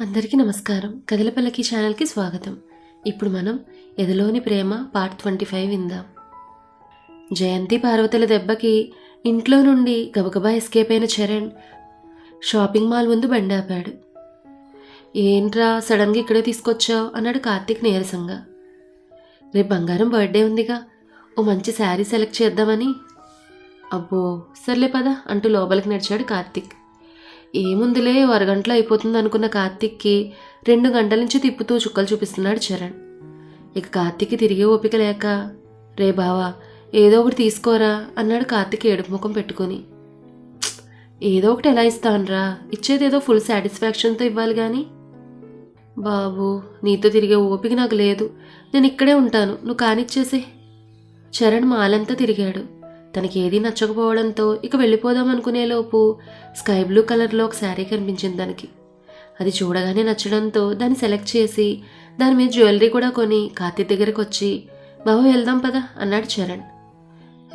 అందరికీ నమస్కారం. కదలపల్లకి ఛానల్కి స్వాగతం. ఇప్పుడు మనం ఎదలోని ప్రేమ పార్ట్ ట్వంటీ ఫైవ్ విందాం. జయంతి పార్వతుల దెబ్బకి ఇంట్లో నుండి గబగబా ఎస్కేప్ అయిన చరణ్ షాపింగ్ మాల్ ముందు బండి ఆపాడు ఏంట్రా సడన్గా ఇక్కడే తీసుకొచ్చావు? అన్నాడు కార్తీక్ నీరసంగా. రేపు బంగారం బర్త్డే ఉందిగా. ఓ మంచి శారీ సెలెక్ట్ చేద్దామని. అబ్బో సర్లే పదా అంటూ లోపలికి నడిచాడు కార్తీక్. ఏముందిలే ఓ అరగంటలో అయిపోతుంది అనుకున్న కార్తిక్కి రెండు గంటల నుంచి తిప్పుతూ చుక్కలు చూపిస్తున్నాడు చరణ్. ఇక కార్తిక్కి తిరిగే ఓపిక లేక రే బావా ఏదో ఒకటి తీసుకోరా అన్నాడు కార్తిక్ ఏడుపు ముఖం పెట్టుకుని. ఏదో ఒకటి ఎలా ఇస్తానురా? ఇచ్చేదేదో ఫుల్ సాటిస్ఫాక్షన్తో ఇవ్వాలి కానీ బాబు నీతో తిరిగే ఓపిక నాకు లేదు. నేను ఇక్కడే ఉంటాను. నువ్వు కానిచ్చేసే. చరణ్ మాలంతా తిరిగాడు. తనకి ఏదీ నచ్చకపోవడంతో ఇక వెళ్ళిపోదాం అనుకునేలోపు స్కై బ్లూ కలర్లో ఒక శారీ కనిపించింది దానికి. అది చూడగానే నచ్చడంతో దాన్ని సెలెక్ట్ చేసి దాని మీద జ్యువెలరీ కూడా కొని కార్తీక్ దగ్గరకు వచ్చి బాబు వెళ్దాం పదా అన్నాడు చరణ్.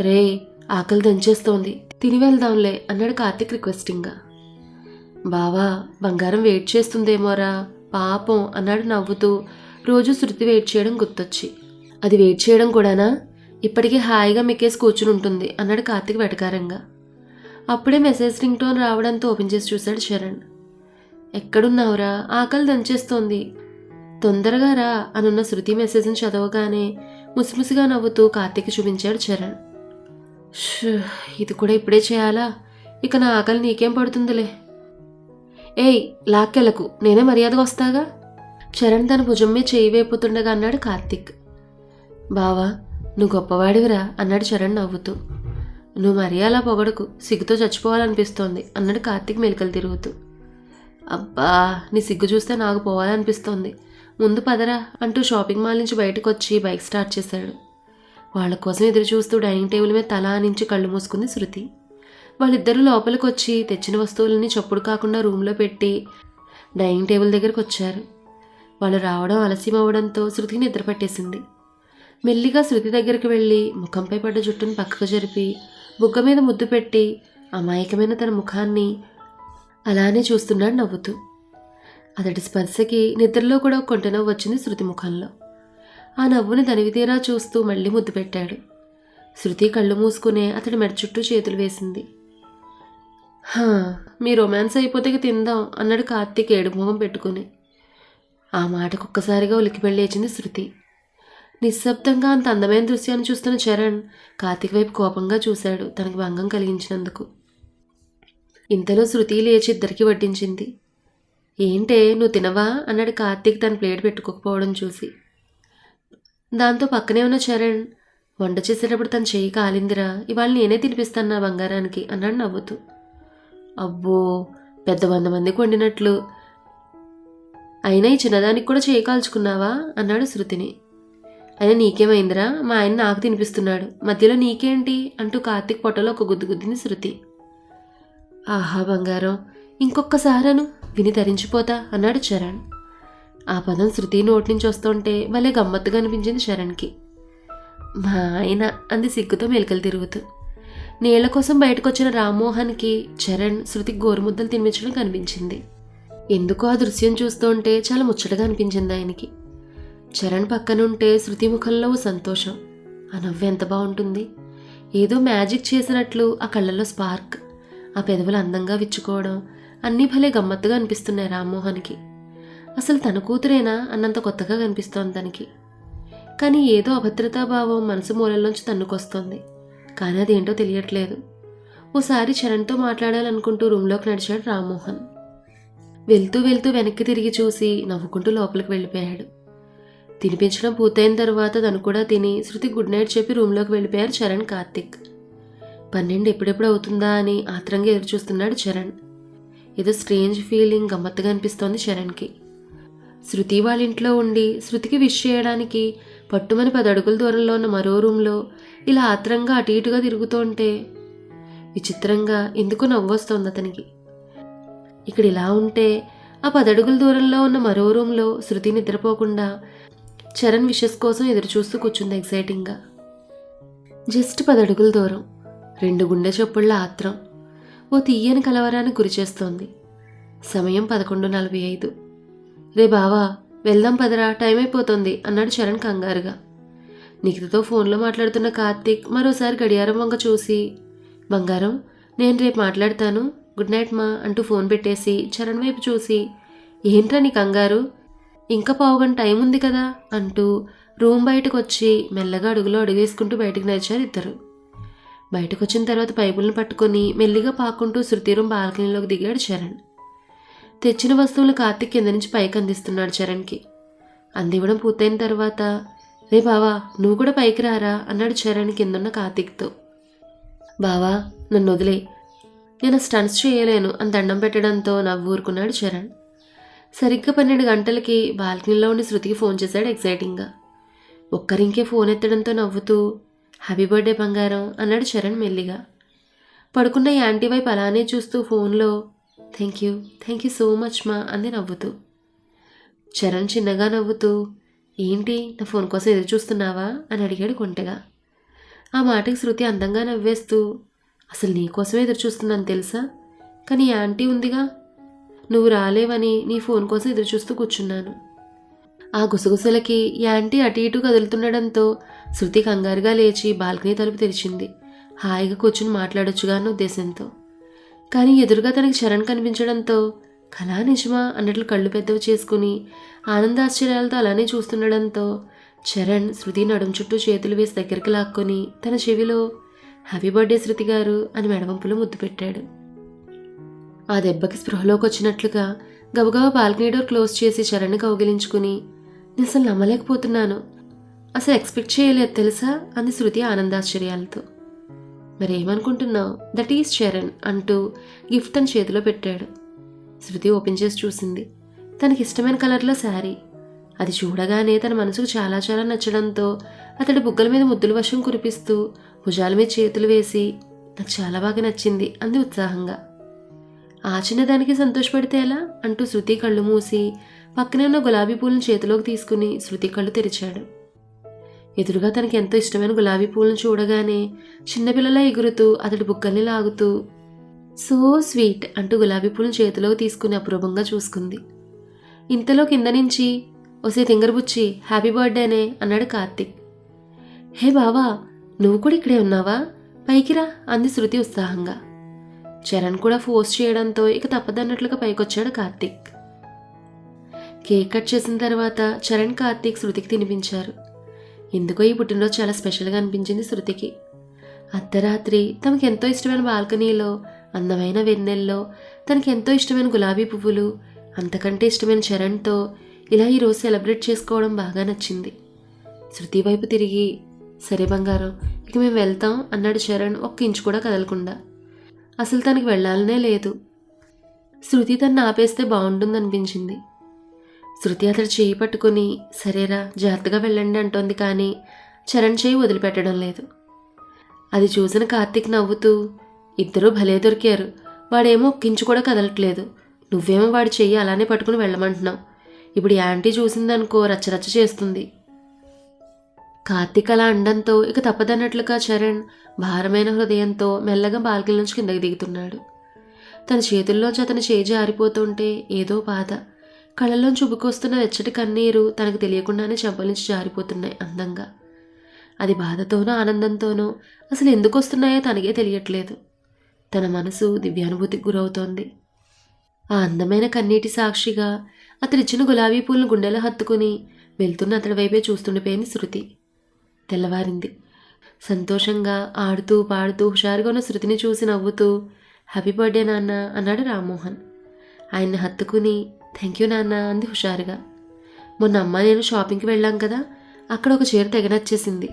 రే ఆకలి దంచేస్తోంది. తిని వెళ్దాంలే అన్నాడు కార్తీక్ రిక్వెస్టింగ్గా బావా బంగారం వెయిట్ చేస్తుందేమోరా పాపం అన్నాడు నవ్వుతూ రోజు శృతి వెయిట్ చేయడం గుర్తొచ్చి. అది వెయిట్ చేయడం కూడానా? ఇప్పటికీ హాయిగా మిక్కేసి కూర్చుని ఉంటుంది అన్నాడు కార్తీక్ వెటకారంగా. అప్పుడే మెసేజ్ రింగ్ టోన్ రావడంతో ఓపెన్ చేసి చూశాడు చరణ్ ఎక్కడున్నావురా? ఆకలి దంచేస్తోంది. తొందరగా రా అనున్న శృతి మెసేజ్ని చదవగానే ముసిముసిగా నవ్వుతూ కార్తీక్ చూపించాడు చరణ్ "ష్, ఇది కూడా ఇప్పుడే చేయాలా? ఇక నా ఆకలి నీకేం పడుతుందిలే. ఏయ్ లాక్కెలకు నేనే మర్యాదగా వస్తాగా? చరణ్ తన భుజం మీద చేయి వేపుతుండగా అన్నాడు కార్తీక్. బావా నువ్వు గొప్పవాడివిరా అన్నాడు చరణ్ నవ్వుతూ. నువ్వు మరీ అలా పొగడకు సిగ్గుతో చచ్చిపోవాలనిపిస్తోంది అన్నాడు కార్తీక్ మెలికలు తిరుగుతూ. అబ్బా నీ సిగ్గు చూస్తే నాకు పోవాలనిపిస్తోంది. ముందు పదరా అంటూ షాపింగ్ మాల్ నుంచి బయటకు వచ్చి బైక్ స్టార్ట్ చేశాడు. వాళ్ళ కోసం ఎదురు చూస్తూ డైనింగ్ టేబుల్ మీద తల ఆనించి కళ్ళు మూసుకుంది శృతి. వాళ్ళిద్దరూ లోపలికి వచ్చి తెచ్చిన వస్తువులని చప్పుడు కాకుండా రూమ్లో పెట్టి డైనింగ్ టేబుల్ దగ్గరకు వచ్చారు వాళ్ళు రావడం ఆలస్యం అవ్వడంతో శృతికి నిద్ర పట్టేసింది మెల్లిగా శృతి దగ్గరికి వెళ్ళి ముఖంపై పడ్డ జుట్టును పక్కకు జరిపి బుగ్గ మీద ముద్దు పెట్టి అమాయకమైన తన ముఖాన్ని అలానే చూస్తున్నాడు నవ్వుతూ. అతడి స్పర్శకి నిద్రలో కూడా కొంట నవ్వు వచ్చింది శృతి ముఖంలో. ఆ నవ్వుని తనివితీరా చూస్తూ మళ్ళీ ముద్దు పెట్టాడు. శృతి కళ్ళు మూసుకునే అతడి మెడ చుట్టూ చేతులు వేసింది. హా మీ రొమాన్స్ అయిపోతే తిందాం అన్నాడు కార్తీక్ ఏడు మొహం పెట్టుకుని. ఆ మాటకు ఒక్కసారిగా ఉలికి లేచింది శృతి. నిశ్శబ్దంగా అంత అందమైన దృశ్యాన్ని చూస్తున్న చరణ్ కార్తీక్ వైపు కోపంగా చూశాడు. తనకు భంగం కలిగించినందుకు. ఇంతలో శృతి లేచి ఇద్దరికి వడ్డించింది. ఏంటే నువ్వు తినవా? అన్నాడు కార్తీక్ తన ప్లేట్ పెట్టుకోకపోవడం చూసి. దాంతో పక్కనే ఉన్న చరణ్ వంట చేసేటప్పుడు తన చెయ్యి కాలిందిరా ఇవాళ నేనే తినిపిస్తాను నా బంగారానికి అన్నాడు నవ్వుతూ. అబ్బో పెద్ద వంద మందికి వండినట్లు. అయినా ఈ చిన్నదానికి కూడా చేయి కాల్చుకున్నావా? అన్నాడు శృతిని. అయినా నీకేమైందిరా? మా ఆయన నాకు తినిపిస్తున్నాడు. మధ్యలో నీకేంటి? అంటూ కార్తీక్ పొట్టలో ఒక గుద్దు గుద్దింది శృతి. ఆహా బంగారం. ఇంకొక్కసారను విని ధరించిపోతా అన్నాడు చరణ్. ఆ పదం శృతి నోటి నుంచి వస్తుంటే భలే గమ్మత్తుగా అనిపించింది చరణ్కి. మా ఆయన అంది సిగ్గుతో మెలికలు తిరుగుతూ. నీళ్ళ కోసం బయటకొచ్చిన రామ్మోహన్కి చరణ్ శృతికి గోరుముద్దలు తినిపించడం కనిపించింది. ఎందుకో ఆ దృశ్యం చూస్తుంటే చాలా ముచ్చటగా అనిపించింది ఆయనకి. చరణ్ పక్కనుంటే శృతి ముఖంలో ఓ సంతోషం. ఆ నవ్వెంత బాగుంటుంది ఏదో మ్యాజిక్ చేసినట్లు ఆ కళ్ళల్లో స్పార్క్. ఆ పెదవులు అందంగా విచ్చుకోవడం అన్నీ భలే గమ్మత్తుగా అనిపిస్తున్నాయి రామ్మోహన్కి. అసలు తన కూతురేనా అన్నంత కొత్తగా కనిపిస్తోంది తనకి. కానీ ఏదో అభద్రతాభావం మనసు మూలల్లోంచి తన్నుకొస్తోంది. కానీ అదేంటో తెలియట్లేదు. ఓసారి చరణ్తో మాట్లాడాలనుకుంటూ రూమ్లోకి నడిచాడు రామ్మోహన్. వెళ్తూ వెళ్తూ వెనక్కి తిరిగి చూసి నవ్వుకుంటూ లోపలికి వెళ్ళిపోయాడు. తినిపించడం పూర్తయిన తర్వాత తను కూడా తిని శృతి గుడ్ నైట్ చెప్పి రూమ్లోకి వెళ్ళిపోయారు చరణ్ కార్తిక్. పన్నెండు ఎప్పుడెప్పుడు అవుతుందా అని ఆత్రంగా ఎదురుచూస్తున్నాడు చరణ్. ఏదో స్ట్రేంజ్ ఫీలింగ్ గమ్మత్తుగా అనిపిస్తోంది చరణ్కి. శృతి వాళ్ళ ఇంట్లో ఉండి శృతికి విష్ చేయడానికి పట్టుమని పది అడుగుల దూరంలో ఉన్న మరో రూమ్లో ఇలా ఆత్రంగా అటు ఇటుగా తిరుగుతుంటే విచిత్రంగా ఎందుకు నవ్వొస్తోంది అతనికి. ఇక్కడ ఇలా ఉంటే ఆ పదడుగుల దూరంలో ఉన్న మరో రూమ్లో శృతి నిద్రపోకుండా చరణ్ విషెస్ కోసం ఎదురు చూస్తూ కూర్చుంది ఎగ్జైటింగ్గా జస్ట్ పదడుగుల దూరం రెండు గుండె చప్పుళ్ళ ఆత్రం ఓ తీయని కలవరాన్ని గురిచేస్తోంది సమయం పదకొండు నలభై ఐదు. రే బావా వెళ్దాం పదరా టైం అయిపోతుంది అన్నాడు చరణ్ కంగారుగా. నిఖితతో ఫోన్లో మాట్లాడుతున్న కార్తీక్ మరోసారి గడియారం వంక చూసి బంగారం నేను రేపు మాట్లాడతాను గుడ్ నైట్ మా అంటూ ఫోన్ పెట్టేసి చరణ్ వైపు చూసి ఏంట్రా నీ కంగారు? ఇంకా పావుగంట టైం ఉంది కదా అంటూ రూమ్ బయటకు వచ్చి మెల్లగా అడుగులో అడుగేసుకుంటూ బయటకు నడిచారు ఇద్దరు. బయటకు వచ్చిన తర్వాత పైపులను పట్టుకొని మెల్లిగా పాకుంటూ శృతి బాల్కనీలోకి దిగాడు చరణ్. తెచ్చిన వస్తువులు కార్తిక్ కింద నుంచి పైకి అందిస్తున్నాడు చరణ్కి. అందివ్వడం పూర్తయిన తర్వాత రే బావా నువ్వు కూడా పైకి రారా? అన్నాడు చరణ్ కిందన్న కార్తిక్తో. బావా నన్ను వదిలే నేను స్టన్స్ చేయలేను అని దండం పెట్టడంతో నవ్వు ఊరుకున్నాడు చరణ్. సరిగ్గా పన్నెండు గంటలకి బాల్కనీలో ఉండి శృతికి ఫోన్ చేశాడు ఎక్సైటింగ్గా. ఒక్కరింకే ఫోన్ ఎత్తడంతో నవ్వుతూ హ్యాపీ బర్త్డే బంగారం అన్నాడు చరణ్ మెల్లిగా. పడుకున్న యాంటీ వైపు అలానే చూస్తూ ఫోన్లో thank you thank you so much మా అంది నవ్వుతూ. చరణ్ చిన్నగా నవ్వుతూ ఏంటి నా ఫోన్ కోసం ఎదురు చూస్తున్నావా? అని అడిగాడు కొంటెగా. ఆ మాటకి శృతి అందంగా నవ్వేస్తూ అసలు నీకోసమే ఎదురు చూస్తున్నాను తెలుసా? కానీ యాంటీ ఉందిగా నువ్వు రాలేవని నీ ఫోన్ కోసం ఎదురు చూస్తూ కూర్చున్నాను. ఆ గుసగుసలకి యాంటీ అటు ఇటు కదులుతుండడంతో శృతి కంగారుగా లేచి బాల్కనీ తలుపు తెరిచింది. హాయిగా కూర్చుని మాట్లాడొచ్చుగా అన్న ఉద్దేశంతో. కానీ ఎదురుగా తనకి చరణ్ కనిపించడంతో కళా నిజమా? అన్నట్లు కళ్ళు పెద్దవి చేసుకుని ఆనందాశ్చర్యాలతో అలానే చూస్తుండడంతో చరణ్ శృతి నడుం చుట్టూ చేతులు వేసి దగ్గరికి లాక్కొని తన చెవిలో హ్యాపీ బర్త్డే శృతి గారు అని మెడవంపులో ముద్దు పెట్టాడు. ఆ దెబ్బకి స్పృహలోకి వచ్చినట్లుగా గబగబా బాల్కనీ డోర్ క్లోజ్ చేసి చరణ్ కౌగిలించుకుని నేను అసలు నమ్మలేకపోతున్నాను. అసలు ఎక్స్పెక్ట్ చేయలేదు తెలుసా? అంది శృతి ఆనందాశ్చర్యాలతో. మరేమనుకుంటున్నావు? దట్ ఈస్ చరణ్ అంటూ గిఫ్ట్ తన చేతిలో పెట్టాడు. శృతి ఓపెన్ చేసి చూసింది. తనకి ఇష్టమైన కలర్లో శారీ. అది చూడగానే తన మనసుకు చాలా చాలా నచ్చడంతో అతడి బుగ్గల మీద ముద్దుల వర్షం కురిపిస్తూ భుజాల మీద చేతులు వేసి నాకు చాలా బాగా నచ్చింది అంది ఉత్సాహంగా. ఆచినదానికి సంతోషపడితే ఎలా? అంటూ శృతి కళ్ళు మూసి పక్కనే ఉన్న గులాబీ పూలను చేతిలోకి తీసుకుని శృతి కళ్ళు తెరిచాడు. ఎదురుగా తనకి ఎంతో ఇష్టమైన గులాబీ పూలను చూడగానే చిన్నపిల్లలా ఎగురుతూ అతడి బుగ్గల్ని లాగుతూ సో స్వీట్ అంటూ గులాబీ పూలను చేతిలోకి తీసుకుని అపురూపంగా చూసుకుంది. ఇంతలో కింద నుంచి ఒసే తింగరబుచ్చి హ్యాపీ బర్త్డేనే అన్నాడు కార్తిక్. హే బావా నువ్వు కూడా ఇక్కడే ఉన్నావా? పైకిరా అంది శృతి ఉత్సాహంగా. చరణ్ కూడా ఫోర్స్ చేయడంతో ఇక తప్పదన్నట్లుగా పైకొచ్చాడు కార్తీక్. కేక్ కట్ చేసిన తర్వాత చరణ్ కార్తీక్ శృతికి తినిపించారు. ఎందుకో ఈ పుట్టినరోజు చాలా స్పెషల్గా అనిపించింది శృతికి. అర్ధరాత్రి తమకు ఎంతో ఇష్టమైన బాల్కనీలో అందమైన వెన్నెల్లో తనకి ఎంతో ఇష్టమైన గులాబీ పువ్వులు అంతకంటే ఇష్టమైన చరణ్తో ఇలా ఈరోజు సెలబ్రేట్ చేసుకోవడం బాగా నచ్చింది. శృతి వైపు తిరిగి సరే బంగారం ఇక మేము వెళ్తాం అన్నాడు చరణ్ ఒక్క ఇంచు కూడా కదలకుండా. అసలు తనకి వెళ్ళాలనే లేదు. శృతి తను ఆపేస్తే బాగుంటుందనిపించింది. శృతి అతడు చేయి పట్టుకుని సరేరా జాగ్రత్తగా వెళ్ళండి అంటోంది కానీ చరణ్ చేయి వదిలిపెట్టడం లేదు. అది చూసిన కార్తీక్ నవ్వుతూ ఇద్దరూ భలే దొరికారు. వాడేమో ఒక్కించు కూడా కదలట్లేదు. నువ్వేమో వాడి చెయ్యి అలానే పట్టుకుని వెళ్ళమంటున్నావు. ఇప్పుడు యాంటీ చూసిందనుకో రచ్చరచ్చ చేస్తుంది. కార్తీక్ అలా అండంతో ఇక తప్పదన్నట్లుగా చరణ్ భారమైన హృదయంతో మెల్లగా బాల్కనీ నుంచి కిందకి దిగుతున్నాడు. తన చేతుల్లోంచి అతని చేయి జారిపోతుంటే ఏదో బాధ. కళ్ళల్లోంచి ఉబుకొస్తున్న వెచ్చటి కన్నీరు తనకు తెలియకుండానే చెంపల నుంచి జారిపోతున్నాయి అందంగా. అది బాధతోనో ఆనందంతోనో అసలు ఎందుకు వస్తున్నాయో తనకే తెలియట్లేదు. తన మనసు దివ్యానుభూతికి గురవుతోంది. ఆ అందమైన కన్నీటి సాక్షిగా అతడిచ్చిన గులాబీ పూలను గుండెలో హత్తుకుని వెళ్తున్న అతడి వైపే చూస్తుండిపోయింది శృతి. తెల్లవారింది. సంతోషంగా ఆడుతూ పాడుతూ హుషారుగా ఉన్న శృతిని చూసి నవ్వుతూ హ్యాపీ బర్త్డే నాన్న అన్నాడు రామ్మోహన్. ఆయన్ని హత్తుకుని థ్యాంక్ యూ నాన్న అంది హుషారుగా. మొన్న అమ్మ నేను షాపింగ్కి వెళ్ళాం కదా అక్కడ ఒక చీర తెగ నచ్చేసింది.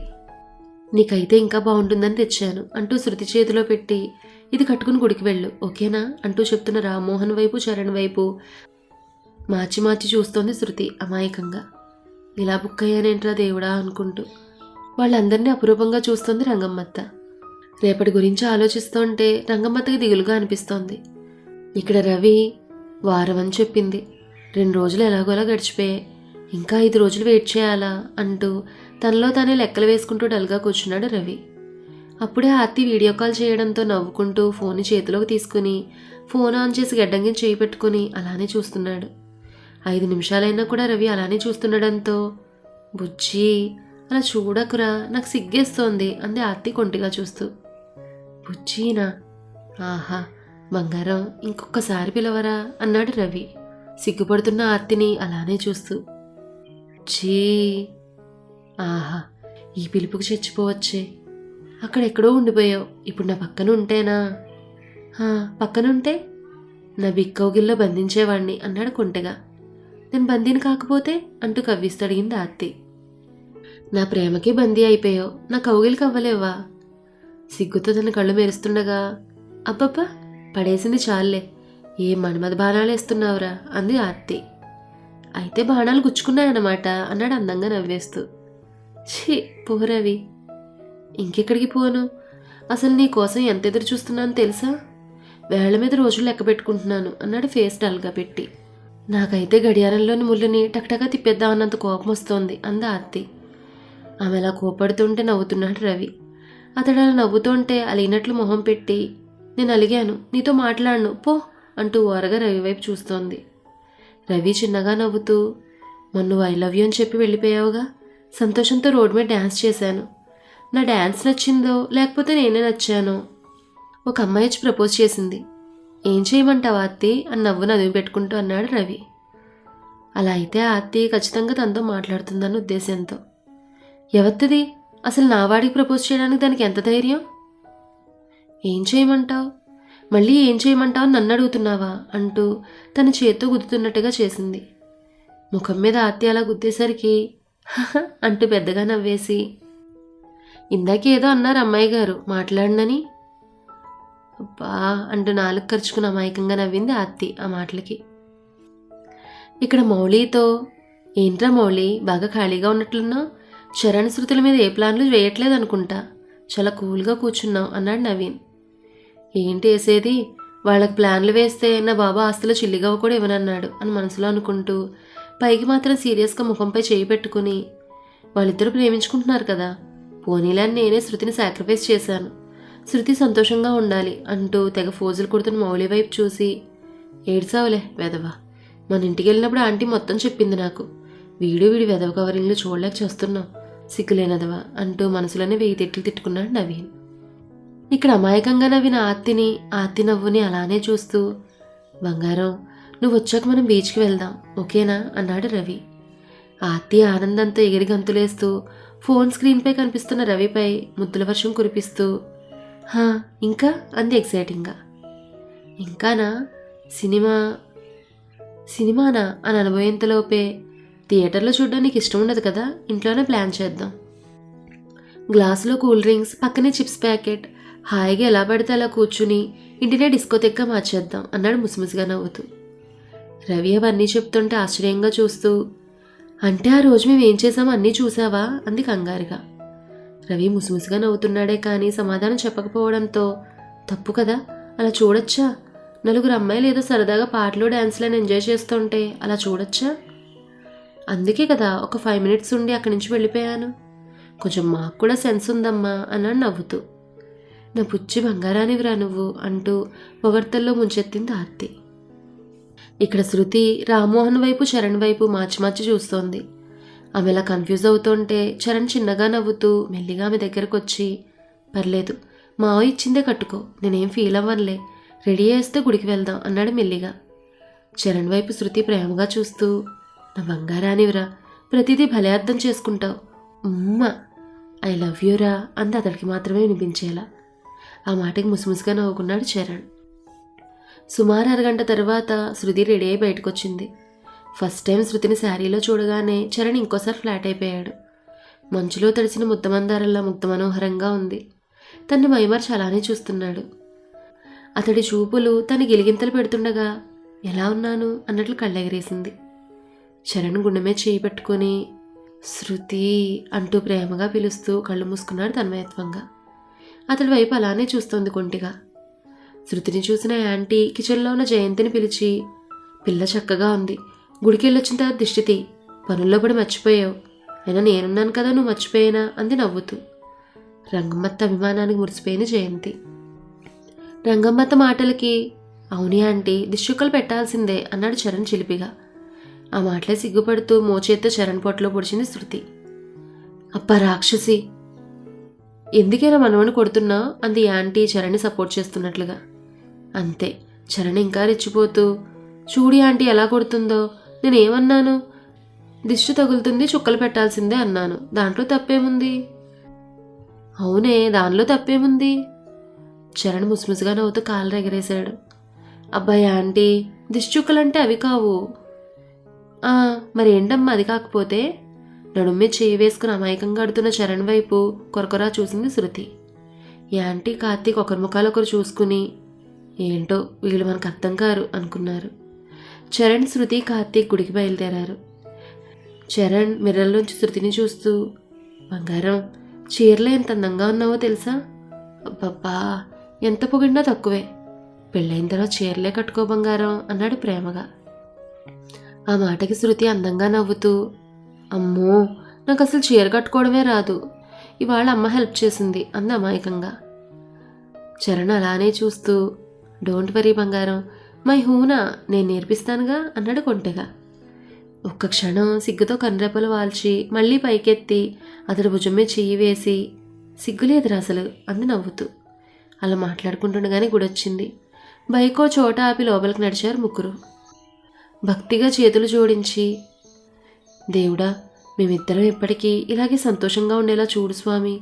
నీకైతే ఇంకా బాగుంటుందని తెచ్చాను అంటూ శృతి చేతిలో పెట్టి ఇది కట్టుకుని గుడికి వెళ్ళు ఓకేనా అంటూ చెప్తున్న రామ్మోహన్ వైపు చరణ్ వైపు మార్చి మార్చి చూస్తోంది శృతి అమాయకంగా. ఇలా బుక్ అయ్యానేంట్రా దేవుడా అనుకుంటూ. వాళ్ళందరినీ అపురూపంగా చూస్తుంది రంగమ్మత్త. రేపటి గురించి ఆలోచిస్తుంటే రంగమ్మత్తకి దిగులుగా అనిపిస్తోంది. ఇక్కడ రవి వారం అని చెప్పింది. రెండు రోజులు ఎలాగోలా గడిచిపోయాయి ఇంకా ఐదు రోజులు వెయిట్ చేయాలా అంటూ తనలో తానే లెక్కలు వేసుకుంటూ డల్గా కూర్చున్నాడు రవి. అప్పుడే ఆర్తి వీడియో కాల్ చేయడంతో నవ్వుకుంటూ ఫోన్ చేతిలోకి తీసుకుని ఫోన్ ఆన్ చేసి గడ్డంగి చేయి పెట్టుకుని అలానే చూస్తున్నాడు. ఐదు నిమిషాలైనా కూడా రవి అలానే చూస్తుండడంతో బుజ్జి అలా చూడకురా నాకు సిగ్గేస్తోంది అంది ఆర్తి కొంటిగా చూస్తూ. బుజ్జీనా? ఆహా బంగారం ఇంకొకసారి పిలవరా అన్నాడు రవి. సిగ్గుపడుతున్న ఆర్తిని అలానే చూస్తూ. చీ ఆహా ఈ పిలుపుకి చచ్చిపోవచ్చే. అక్కడెక్కడో ఉండిపోయావు ఇప్పుడు నా పక్కన ఉంటేనా పక్కనుంటే? నా బిక్కౌగిల్లో బంధించేవాణ్ణి అన్నాడు కొంటెగా. నేను బందీని కాకపోతే అంటూ కవ్విస్తూ అడిగింది ఆర్తి. నా ప్రేమకి బందీ అయిపోయావు. నా కౌగిలికి అవ్వలేవా సిగ్గుతో తన కళ్ళు మెరుస్తుండగా అబ్బబ్బా పడేసింది చాలులే. ఏ మన్మద బాణాలు వేస్తున్నావురా? అంది ఆర్తి. అయితే బాణాలు గుచ్చుకున్నాయన్నమాట అన్నాడు అందంగా నవ్వేస్తూ. ఛీ పోరవి ఇంకెక్కడికి పోను? అసలు నీ కోసం ఎంత ఎదురు చూస్తున్నాను తెలుసా? వేళ్ళ మీద రోజులు లెక్క పెట్టుకుంటున్నాను అన్నాడు ఫేస్ డల్గా పెట్టి. నాకైతే గడియారంలోని ముళ్ళుని టక్టగా తిప్పేద్దామన్నంత కోపం వస్తోంది అంది ఆర్తి. ఆమె అలా కోపడుతుంటే నవ్వుతున్నాడు రవి. అతడు అలా నవ్వుతుంటే అలిగినట్లు మొహం పెట్టి నేను అలిగాను నీతో మాట్లాడను పో అంటూ ఓరగా రవి వైపు చూస్తోంది. రవి చిన్నగా నవ్వుతూ మొన్న ఐ లవ్ యూ అని చెప్పి వెళ్ళిపోయావుగా? సంతోషంతో రోడ్ మీద డ్యాన్స్ చేశాను. నా డ్యాన్స్ నచ్చిందో లేకపోతే నేనే నచ్చానో? ఒక అమ్మాయి వచ్చి ప్రపోజ్ చేసింది. ఏం చేయమంటావు ఆర్తి అని నవ్వు నదివి పెట్టుకుంటూ అన్నాడు రవి. అలా అయితే ఆర్తి ఖచ్చితంగా తనతో మాట్లాడుతుందన్న ఉద్దేశంతో ఎవరిది అసలు నా వాడికి ప్రపోజ్ చేయడానికి దానికి ఎంత ధైర్యం? ఏం చేయమంటావు? మళ్ళీ ఏం చేయమంటావు నన్ను అడుగుతున్నావా? అంటూ తన చేత్తో గుద్దుతున్నట్టుగా చేసింది. ముఖం మీద ఆర్తి అలా గుద్దేసరికి అంటూ పెద్దగా నవ్వేసి ఇందాకేదో అన్నారు అమ్మాయి గారు మాట్లాడనని. అబ్బా అంటూ నాలుగు ఖర్చుకుని అమాయకంగా నవ్వింది ఆర్తి ఆ మాటలకి. ఇక్కడ మౌళితో ఏంట్రా మౌళి బాగా ఖాళీగా ఉన్నట్లున్నావు? చరణ్ శృతుల మీద ఏ ప్లాన్లు వేయట్లేదు అనుకుంటా చాలా కూల్గా కూర్చున్నావు అన్నాడు నవీన్. ఏంటి వేసేది వాళ్ళకి ప్లాన్లు వేస్తే నా బాబా ఆస్తులు చిల్లిగవ్వ కూడా ఇవ్వనన్నాడు అని మనసులో అనుకుంటూ పైకి మాత్రం సీరియస్గా ముఖంపై చేయి పెట్టుకుని వాళ్ళిద్దరూ ప్రేమించుకుంటున్నారు కదా. పోనీలే అని నేనే శృతిని సాక్రిఫైస్ చేశాను. శృతి సంతోషంగా ఉండాలి అంటూ తెగ ఫోజులు కుడుతున్న మౌలి వైపు చూసి ఏడ్సావులే వెదవా మన ఇంటికి వెళ్ళినప్పుడు ఆంటీ మొత్తం చెప్పింది నాకు. వీడు వీడి వెధవ కవరింగ్లు చూడలేక చేస్తున్నావు సిగ్గులేనదవా? అంటూ మనసులోనే వెయ్యి తిట్లు తిట్టుకున్నాడు నవీన్. ఇక్కడ అమాయకంగా నవ్విన ఆర్తిని ఆర్తి నవ్వుని అలానే చూస్తూ బంగారం నువ్వు వచ్చాక మనం బీచ్కి వెళ్దాం ఓకేనా? అన్నాడు రవి. ఆత్తి ఆనందంతో ఎగిరి గంతులేస్తూ ఫోన్ స్క్రీన్పై కనిపిస్తున్న రవిపై ముద్దుల వర్షం కురిపిస్తూ హా ఇంకా? అంది ఎక్సైటింగ్గా. ఇంకానా? సినిమా సినిమానా? అని అనుభవంతలోపే థియేటర్లో చూడడానికి ఇష్టం ఉండదు కదా ఇంట్లోనే ప్లాన్ చేద్దాం. గ్లాసులో కూల్ డ్రింక్స్ పక్కనే చిప్స్ ప్యాకెట్ హాయిగా ఎలా పడితే అలా కూర్చుని ఇంటినే డిస్కోతెక్గా మార్చేద్దాం అన్నాడు ముసిముసిగా నవ్వుతూ. రవి అవన్నీ చెప్తుంటే ఆశ్చర్యంగా చూస్తూ అంటే ఆ రోజు మేము ఏం చేసామో అన్నీ చూసావా అంది కంగారుగా. రవి ముసిముసిగా నవ్వుతున్నాడే కానీ సమాధానం చెప్పకపోవడంతో తప్పు కదా అలా చూడొచ్చా? నలుగురు అమ్మాయిలు ఏదో సరదాగా పాటలు డ్యాన్స్లను ఎంజాయ్ చేస్తుంటే అలా చూడొచ్చా? అందుకే కదా ఒక ఫైవ్ మినిట్స్ ఉండి అక్కడి నుంచి వెళ్ళిపోయాను. కొంచెం మాకు కూడా సెన్స్ ఉందమ్మా అన్నాడు నవ్వుతూ. నా పుచ్చి బంగారానివిరా నువ్వు అంటూ పొగడ్తల్లో ముంచెత్తింది ఆర్తి. ఇక్కడ శృతి రామ్మోహన్ వైపు చరణ్ వైపు మార్చి మార్చి చూస్తోంది. ఆమె ఇలా కన్ఫ్యూజ్ అవుతుంటే చరణ్ చిన్నగా నవ్వుతూ మెల్లిగా ఆమె దగ్గరకు వచ్చి పర్లేదు మావ ఇచ్చిందే కట్టుకో నేనేం ఫీల్ అవ్వనులే రెడీ చేస్తే గుడికి వెళ్దాం అన్నాడు మెల్లిగా. చరణ్ వైపు శృతి ప్రేమగా చూస్తూ నా బంగారానివిరా ప్రతిదీ భలే అర్థం చేసుకుంటావు. ఉమ్మ ఐ లవ్ యూరా అంది అతడికి మాత్రమే వినిపించేలా. ఆ మాటకి ముసుముసుగా నవ్వుకున్నాడు చరణ్. సుమారు అరగంట తర్వాత శృతి రెడీ అయి బయటకు వచ్చింది ఫస్ట్ టైం శృతిని శారీలో చూడగానే చరణ్ ఇంకోసారి ఫ్లాట్ అయిపోయాడు. మంచులో తడిసిన ముద్దమందారల్లా ముగ్ధ మనోహరంగా ఉంది. తన్ని మైమర్చి అలానే చూస్తున్నాడు. అతడి చూపులు తన గిలిగింతలు పెడుతుండగా ఎలా ఉన్నాను? అన్నట్లు కళ్ళెగరేసింది. చరణ్ గుండెమే మీద చేయి పెట్టుకొని శృతి అంటూ ప్రేమగా పిలుస్తూ కళ్ళు మూసుకున్నాడు తన్మయత్వంగా. అతడి వైపు అలానే చూస్తోంది కొంటిగా. శృతిని చూసిన యాంటీ కిచెన్లో ఉన్న జయంతిని పిలిచి పిల్ల చక్కగా ఉంది. గుడికెళ్ళొచ్చిన తర్వాత దిష్టితి. పనుల్లో పడి మర్చిపోయావు. అయినా నేనున్నాను కదా నువ్వు మర్చిపోయినా? అంది నవ్వుతూ. రంగమ్మత్త అభిమానానికి మురిసిపోయింది జయంతి. రంగమ్మత్త మాటలకి అవునే ఆంటీ దిశుక్కలు పెట్టాల్సిందే అన్నాడు చరణ్ చిలిపిగా. ఆ మాటలే సిగ్గుపడుతూ మోచేత్తో చరణ్ పొట్టలో పొడిచింది శృతి. అబ్బా రాక్షసి! ఎందుకైనా మనవని కొడుతున్నా? అంది యాంటీ చరణ్ని సపోర్ట్ చేస్తున్నట్లుగా. అంతే చరణ్ ఇంకా రెచ్చిపోతూ చూడి ఆంటీ ఎలా కొడుతుందో నేనేమన్నాను? దిష్టి తగులుతుంది చుక్కలు పెట్టాల్సిందే అన్నాను. దాంట్లో తప్పేముంది? అవునే దానిలో తప్పేముంది? చరణ్ ముసిముసిగా నవ్వుతూ కాళ్ళు ఎగరేశాడు అబ్బాయి ఆంటీ దిష్టి చుక్కలంటే అవి కావు. మరి ఏంటమ్మా అది కాకపోతే? నడుమ్మే చేయి వేసుకుని అమాయకంగా అడుతున్న చరణ్ వైపు కొరకొరా చూసింది శృతి. యాంటీ కార్తీక్ ఒకరి ముఖాలు ఒకరు చూసుకుని ఏంటో వీళ్ళు మనకు అర్థం కారు అనుకున్నారు. చరణ్ శృతి కార్తీక్ గుడికి బయలుదేరారు. చరణ్ మిర్రల్లోంచి శృతిని చూస్తూ బంగారం చీరలో ఎంత అందంగా ఉన్నావో తెలుసా? అబ్బబ్బా ఎంత పొగిడినా తక్కువే. పెళ్ళైన తర్వాత చీరలే కట్టుకో బంగారం అన్నాడు ప్రేమగా. ఆ మాటకి శృతి అందంగా నవ్వుతూ అమ్మో నాకు అసలు చీర కట్టుకోవడమే రాదు. ఇవాళ అమ్మ హెల్ప్ చేసింది అంది అమాయకంగా. చరణ్ అలానే చూస్తూ డోంట్ వరీ బంగారం మై హూనా నేను నేర్పిస్తానుగా అన్నాడు కొంటెగా. ఒక్క క్షణం సిగ్గుతో కన్రెప్పలు వాల్చి మళ్ళీ పైకెత్తి అతడి భుజం మీద చెయ్యి వేసి సిగ్గులేదురా అసలు అంది నవ్వుతూ. అలా మాట్లాడుకుంటుండగానే గుడొచ్చింది. బైకో చోట ఆపి లోపలికి నడిచారు ముగ్గురు. భక్తిగా చేతులు జోడించి దేవుడా మేమిద్దరం ఎప్పటికీ ఇలాగే సంతోషంగా ఉండేలా చూడు స్వామి.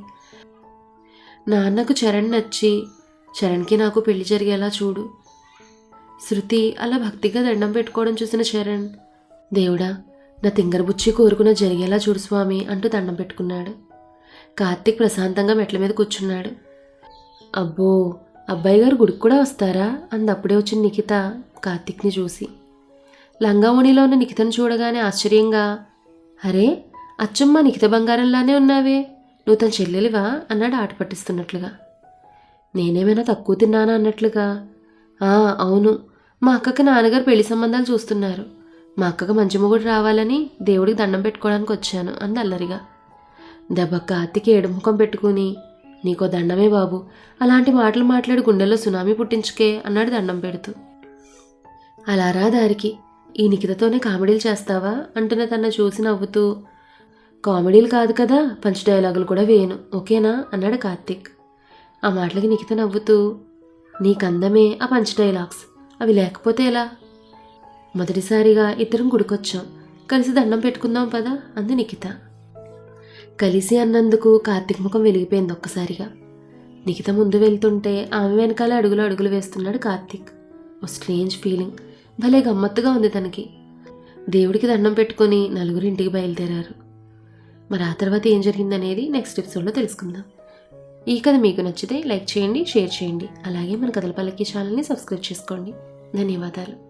నాన్నకు చరణ్ నచ్చి చరణ్కి నాకు పెళ్ళి జరిగేలా చూడు. శృతి అలా భక్తిగా దండం పెట్టుకోవడం చూసిన చరణ్ దేవుడా నా తింగరబుచ్చి కోరుకున్న జరిగేలా చూడు స్వామి అంటూ దండం పెట్టుకున్నాడు. కార్తీక్ ప్రశాంతంగా మెట్ల మీద కూర్చున్నాడు. అబ్బో అబ్బాయి గారు గుడికి కూడా వస్తారా? అందప్పుడే అప్పుడే వచ్చిన నిఖిత కార్తీక్ని చూసి. లంగావణిలో నిఖితను చూడగానే ఆశ్చర్యంగా అరే అచ్చమ్మ నిఖిత బంగారంలానే ఉన్నావే. నువ్వు తన చెల్లెలివా? అన్నాడు ఆట పట్టిస్తున్నట్లుగా. నేనేమైనా తక్కువ తిన్నానా? అన్నట్లుగా. "ఆ, అవును. మా అక్కకి నాన్నగారు పెళ్ళి సంబంధాలు చూస్తున్నారు. మా అక్కకు మంచి మొగుడు రావాలని దేవుడికి దండం పెట్టుకోవడానికి వచ్చాను అంది అల్లరిగా. దెబ్బ అత్తికి ఏడుముఖం పెట్టుకుని నీకో దండమే బాబు. అలాంటి మాటలు మాట్లాడి గుండెల్లో సునామీ పుట్టించుకే అన్నాడు దండం పెడుతూ. అలారా దారికి. ఈ నిఖితతోనే కామెడీలు చేస్తావా? అంటున్న తన చూసి నవ్వుతూ. కామెడీలు కాదు కదా పంచ్ డైలాగులు కూడా వేయను ఓకేనా? అన్నాడు కార్తీక్. ఆ మాటలకి నిఖిత నవ్వుతూ. నీకందమే ఆ పంచ్ డైలాగ్స్. అవి లేకపోతే ఎలా? మొదటిసారిగా ఇద్దరం గుడికొచ్చాం. కలిసి దండం పెట్టుకుందాం పదా అంది నిఖిత. కలిసి అన్నందుకు కార్తీక్ ముఖం వెలిగిపోయింది ఒక్కసారిగా. నిఖిత ముందు వెళ్తుంటే ఆమె వెనకాల అడుగులు అడుగులు వేస్తున్నాడు కార్తీక్. ఓ స్ట్రేంజ్ ఫీలింగ్. భలే గమ్మత్తుగా ఉంది తనకి. దేవుడికి దండం పెట్టుకొని నలుగురు ఇంటికి బయలుదేరారు. మరి ఆ తర్వాత ఏం జరిగిందనేది నెక్స్ట్ ఎపిసోడ్లో తెలుసుకుందాం. ఈ కథ మీకు నచ్చితే లైక్ చేయండి షేర్ చేయండి. అలాగే మన కథల పల్లకి ఛానల్ని సబ్స్క్రైబ్ చేసుకోండి. ధన్యవాదాలు.